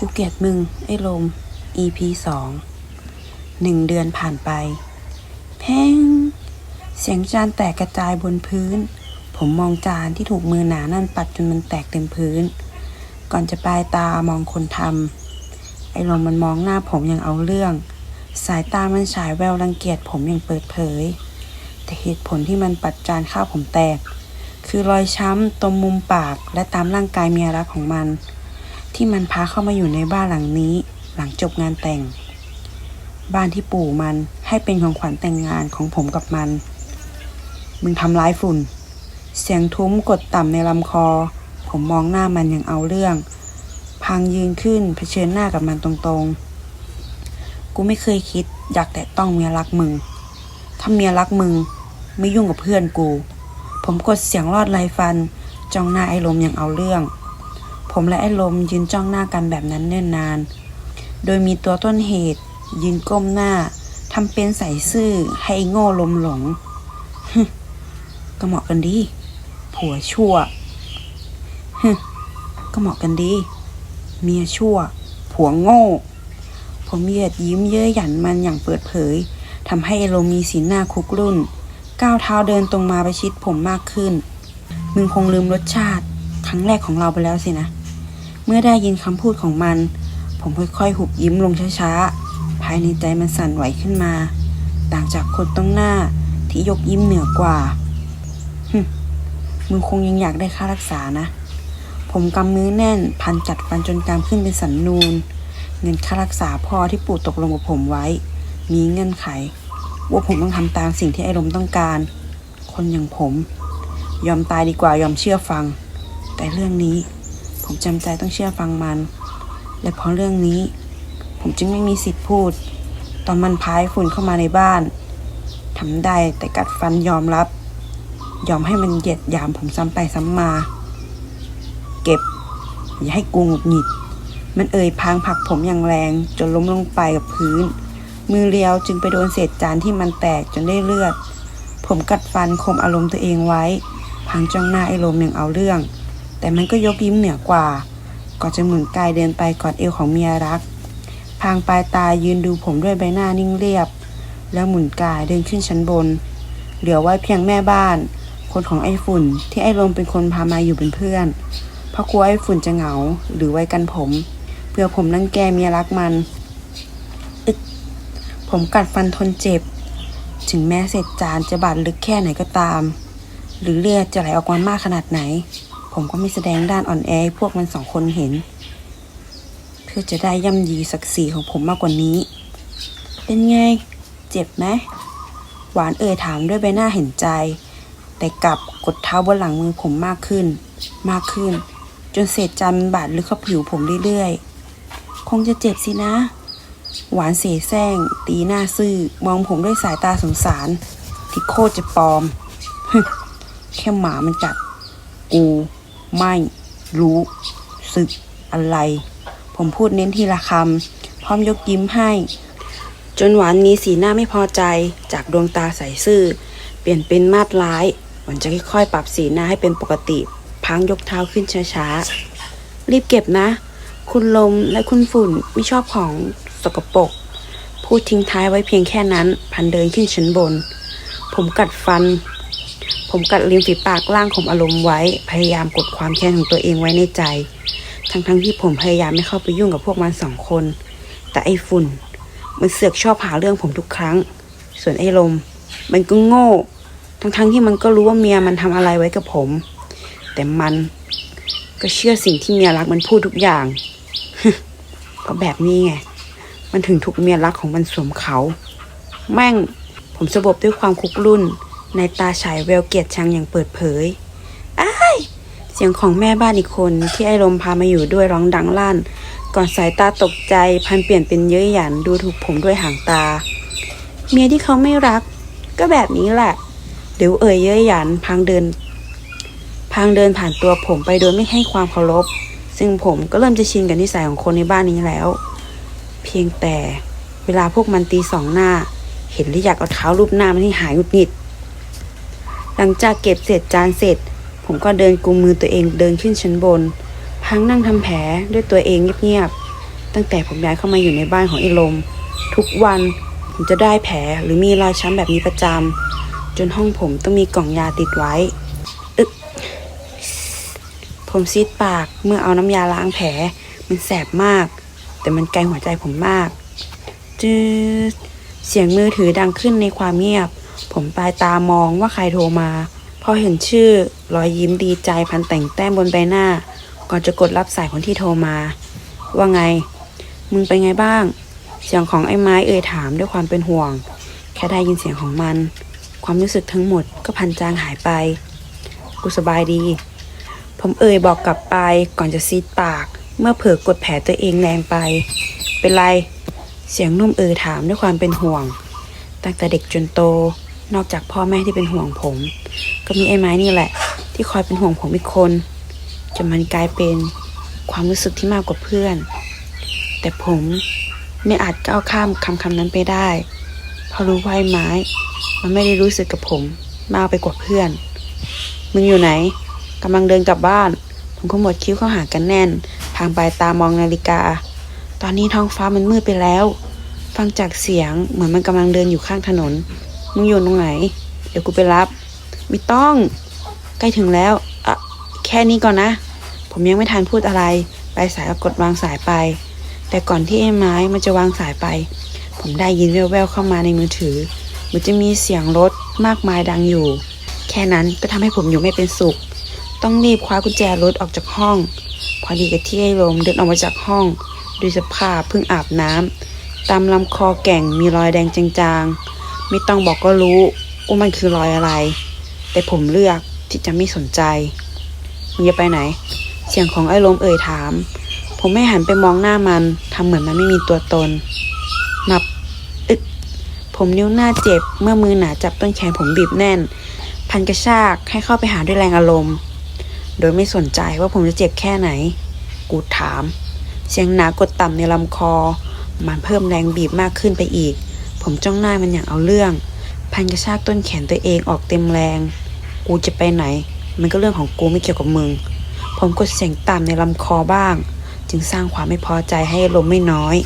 กูเกลียดมึง ไอ้ลม EP สอง หนึ่งเดือนผ่านไป แพง เสียงจานแตกกระจายบนพื้น ผมมองจานที่ถูกมือหนานั่นปัดจนมันแตกเต็มพื้น ก่อนจะปลายตามองคนทำ ไอ้ลมมันมองหน้าผมอย่างเอาเรื่อง สายตามันฉายแววรังเกียจผมอย่างเปิดเผย แต่เหตุผลที่มันปัดจานข้าวผมแตก คือรอยช้ำตรงมุมปากและตามร่างกายเมียรักของมัน ที่มันพาเข้ามาอยู่ในบ้านหลังนี้ หลังจบงานแต่ง บ้านที่ปู่มันให้เป็นของขวัญแต่งงานของผมกับมัน มึงทำร้ายฝุ่น เสียงทุ้มกดต่ำในลำคอ ผมมองหน้ามันอย่างเอาเรื่อง พังยืนขึ้นเผชิญหน้ากับมันตรงๆ กูไม่เคยคิดอยากแตะต้องเมียรักมึง ถ้าเมียรักมึงไม่ยุ่งกับเพื่อนกู ผมกดเสียงรอดไรฟัน จ้องหน้าไอ้ลมอย่างเอาเรื่อง ผมและไอ้ลมยืนจ้องหน้ากันแบบนั้นเนิ่นนาน โดยมีตัวต้นเหตุยืนก้มหน้าทำเป็นใส่ซื่อให้โง่ลมหลงก็เหมาะกันดี ผัวชั่วฮึก็เหมาะกันดี เมียชั่ว ผัวโง่ ผมเหยียดยิ้มเย้ยหยันมันอย่างเปิดเผยทำให้ไอ้ลมมีสีหน้าคุกรุ่น ก้าวเท้าเดินตรงมาประชิดผมมากขึ้น มึงคงลืมรสชาติ ครั้งแรกของเราไปแล้วสินะ เมื่อได้ยินคำพูดของมัน ผมค่อยๆ หุบยิ้มลงช้าๆ ภายในใจมันสั่นไหวขึ้นมา ต่างจากคนต้องหน้าที่ยกยิ้มเหนือกว่าฮึมึงคงยังอยากได้ค่ารักษานะ ผมกำมือแน่นพันจัดฟันจนกามขึ้นเป็นสันนูน เงินค่ารักษาพ่อที่ปู่ตกลงกับผมไว้ มีเงื่อนไข ว่าผมต้องทำตามสิ่งที่ไอ้ลมต้องการ คนอย่างผม ยอมตายดีกว่ายอมเชื่อฟัง แต่เรื่องนี้ ผมจำใจต้องเชื่อฟังมัน และเพราะเรื่องนี้ ผมจึงไม่มีสิทธิ์พูด ตอนมันพายฝุ่นเข้ามาในบ้านทำได้แต่กัดฟันยอมรับ ยอมให้มันเหยียดยามผมซ้ำไปซ้ำมา เก็บ อย่าให้กูหงุดหงิด มันเอ่ยพางผักผมอย่างแรงจนล้มลงไปกับพื้น มือเรียวจึงไปโดนเศษจานที่มันแตกจนได้เลือด ผมกัดฟันข่มอารมณ์ตัวเองไว้พังจ้องหน้าไอ้ลมอย่างเอาเรื่อง แต่มันก็ยกยิ้มเหนือกว่า ก่อนจะหมุนกายเดินไปกอดเอวของเมียรัก พางปลายตายืนดูผมด้วยใบหน้านิ่งเรียบ แล้วหมุนกายเดินขึ้นชั้นบน เหลือไว้เพียงแม่บ้าน คนของไอ้ฝุ่นที่ไอ้ลมเป็นคนพามาอยู่เป็นเพื่อน เพราะกลัวไอ้ฝุ่นจะเหงาหรือไว้กันผมเพื่อผมนั่งแกเมียรักมันอึกผมกัดฟันทนเจ็บ ถึงแม้เศษจานจะบาดลึกแค่ไหนก็ตาม หรือเลือดจะไหลออกมามากขนาดไหน ผมก็ไม่แสดงด้านอ่อนแอพวกมันสองคนเห็น เพื่อจะได้ย่ำยีศักดิ์ศรีของผมมากกว่านี้ เป็นไง เจ็บไหมหวานเอ่ยถามด้วยใบหน้าเห็นใจ แต่กลับกดเท้าบนหลังมือผมมากขึ้น มากขึ้น จนเศษจันบาดลึกเข้าผิวผมเรื่อยๆ คงจะเจ็บสินะ หวานเสแสร้ง ตีหน้าซื่อ มองผมด้วยสายตาสงสาร ที่โคตรจะปลอม แค่หมามันจัดกู ไม่รู้สึกอะไร ผมพูดเน้นทีละคำพร้อมยกยิ้มให้ จนหวานมีสีหน้าไม่พอใจจากดวงตาใสซื่อ เปลี่ยนเป็นมาดร้าย หวานจะค่อยๆ ปรับสีหน้าให้เป็นปกติ พังยกเท้าขึ้นช้าๆ รีบเก็บนะ คุณลมและคุณฝุ่นไม่ชอบของสกปรกพูดทิ้งท้ายไว้เพียงแค่นั้น พันเดินขึ้นชั้นบน ผมกัดฟัน ผมกัดริมฝีปากล่างข่มอารมณ์ไว้ พยายามกดความแค้นของตัวเองไว้ในใจ ทั้งๆที่ผมพยายามไม่เข้าไปยุ่งกับพวกมันสองคน แต่ไอ้ฝุ่น มันเสือกชอบหาเรื่องผมทุกครั้ง ส่วนไอ้ลม มันก็โง่ ทั้งๆที่มันก็รู้ว่าเมียมันทำอะไรไว้กับผม แต่มันก็เชื่อสิ่งที่เมียรักมันพูดทุกอย่างเพราะแบบนี้ไง มันถึงถูกเมียรักของมันสวมเขา แม่งผมสะบบด้วยความคุกรุ่น ในตาฉายแววเกียดชังอย่างเปิดเผย อ้าย เสียงของแม่บ้านอีกคนที่ไอ้ลมพามาอยู่ด้วยร้องดังลั่น ก่อนสายตาตกใจพันเปลี่ยนเป็นเย้ยหยันดูถูกผมด้วยหางตา เมียที่เขาไม่รัก ก็แบบนี้แหละ เดี๋ยวเอ่ยเย้ยหยันพังเดิน พังเดินผ่านตัวผมไปโดยไม่ให้ความเคารพ ซึ่งผมก็เริ่มจะชินกับนิสัยของคนในบ้านนี้แล้ว เพียงแต่เวลาพวกมันตีสองหน้า เห็นแล้วอยากเอาเท้ารูปหน้ามันให้หายหงุดหงิด หลังจากเก็บเศษจานเสร็จ ผมก็เดินกุมมือตัวเองเดินขึ้นชั้นบน พังนั่งทำแผลด้วยตัวเองเงียบๆ ตั้งแต่ผมย้ายเข้ามาอยู่ในบ้านของไอ้ลม ทุกวันผมจะได้แผลหรือมีรอยช้ำแบบนี้ประจำจนห้องผมต้องมีกล่องยาติดไว้อึกผมซีดปากเมื่อเอาน้ำยาล้างแผลมันแสบมาก แต่มันไกลหัวใจผมมากจืดเสียงมือถือดังขึ้นในความเงียบ ผมปลายตามองว่าใครโทรมา พอเห็นชื่อรอยยิ้มดีใจพันแต่งแต้มบนใบหน้า ก่อนจะกดรับสายคนที่โทรมา ว่าไง มึงเป็นไงบ้าง เสียงของไอ้ไม้เอ่ยถามด้วยความเป็นห่วง แค่ได้ยินเสียงของมัน ความรู้สึกทั้งหมดก็พันจางหายไป กูสบายดี ผมเอ่ยบอกกลับไปก่อนจะซีดปาก เมื่อเผลอกดแผลตัวเองแรงไป เป็นไร เสียงนุ่มเอ่ยถามด้วยความเป็นห่วง ตั้งแต่เด็กจนโต นอกจากพ่อแม่ที่เป็นห่วงผม ก็มีไอ้ไม้นี่แหละ ที่คอยเป็นห่วงผมอีกคนจนมันกลายเป็นความรู้สึกที่มากกว่าเพื่อน แต่ผมไม่อาจก้าวข้ามคำคำนั้นไปได้ เพราะรู้ว่าไอ้ไม้ มันไม่ได้รู้สึกกับผมมากไปกว่าเพื่อน มึงอยู่ไหนกำลังเดินกลับบ้าน ผมก็หมดคิ้วเข้าหากันแน่น ทางปลายตามองนาฬิกา ตอนนี้ท้องฟ้ามันมืดไปแล้ว ฟังจากเสียงเหมือนมันกำลังเดินอยู่ข้างถนน มึงอยู่ตรงไหน เดี๋ยวกูไปรับ ไม่ต้อง ใกล้ถึงแล้วอะแค่นี้ก่อนนะ ผมยังไม่ทันพูดอะไร ปลายสายก็กดวางสายไป แต่ก่อนที่ไอ้ไม้มันจะวางสายไป ผมได้ยินแว่วๆเข้ามาในมือถือมือนจะมีเสียงรถมากมายดังอยู่ แค่นั้นก็ทำให้ผมอยู่ไม่เป็นสุข ต้องรีบคว้ากุญแจรถออกจากห้อง พอดีกับที่ไอ้ลมเดินออกมาจากห้องด้วยสภาพเพิ่งอาบน้ำตามลำคอแก่งมีรอยแดงจางๆ ไม่ต้องบอกก็รู้ว่ามันคือรอยอะไร แต่ผมเลือกที่จะไม่สนใจมึงจะไปไหน เสียงของไอ้ลมเอ่ยถาม ผมไม่หันไปมองหน้ามันทำเหมือนมันไม่มีตัวตน นับอึดผมนิ้วหน้าเจ็บ เมื่อมือหนาจับต้นแขนผมบีบแน่น พันกระชากให้เข้าไปหาด้วยแรงอารมณ์ โดยไม่สนใจว่าผมจะเจ็บแค่ไหน กูถาม เสียงหนากดต่ำในลำคอ มันเพิ่มแรงบีบมากขึ้นไปอีก ผมจ้องหน้ามันอย่างเอาเรื่อง พันกระชากต้นแขนตัวเองออกเต็มแรง กูจะไปไหน มันก็เรื่องของกูไม่เกี่ยวกับมึง ผมกดเสียงต่ำในลำคอบ้าง จึงสร้างความไม่พอใจให้ลมไม่น้อย